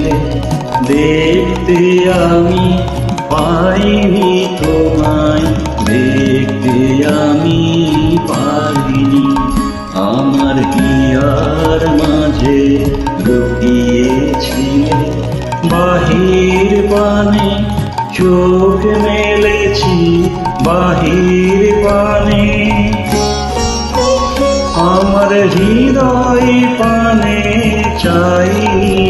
লুকিয়েছিলে দেখতে আমি পাইনি তোমায়, দেখতে আমি পারিনি। আমার হিয়ার মাঝে লুকিয়েছিলে, বাহির পানে চোখ মেলেছি, বাহির পানে। আমার হৃদয় পানে চাইনি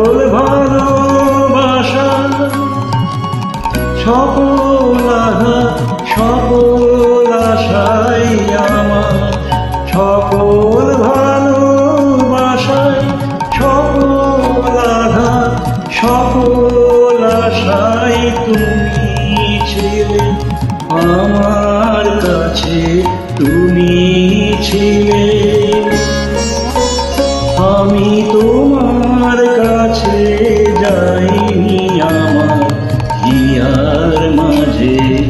সকল আঘাত সকল আশাই আমার। সকল ভালোবাসাই সকল আঘাত সকল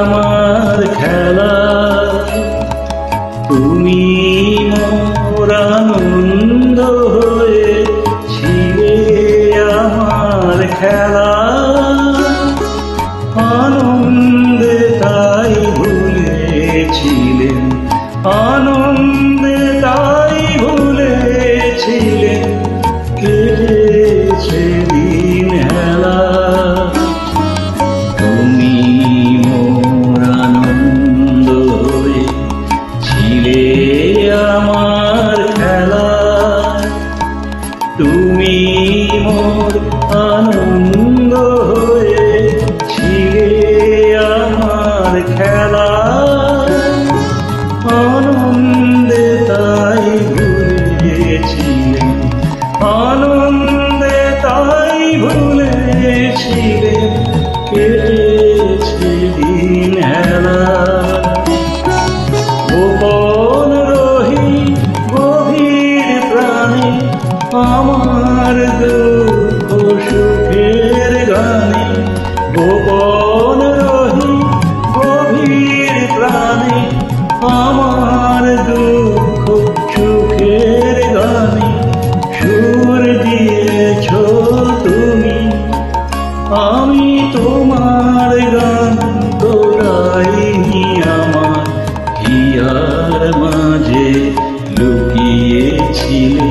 আমার খেলা। তুমি মোর আনন্দ হয়ে ছিলে আমার খেলা। তুমি মোর আনন্দ হয়ে ছিলে আমার খেলা। আনন্দে তাই ভুলেছিলে আনন্দে তাই ভুলেছিলে কেটেছে আমার দুঃখ সুখের গানে গোপন রহি গভীর প্রাণে আমার দুঃখ সুখের গানে সুর দিয়েছ তুমি। আমি তোমার গান তোরাইনি আমার, হিয়ার মাঝে লুকিয়েছিলে।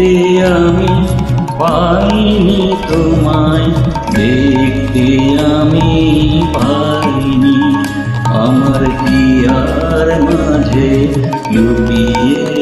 দেখতে আমি পাইনি তোমায় দেখতে আমি পাইনি। আমার কি আর মাঝে লুকিয়ে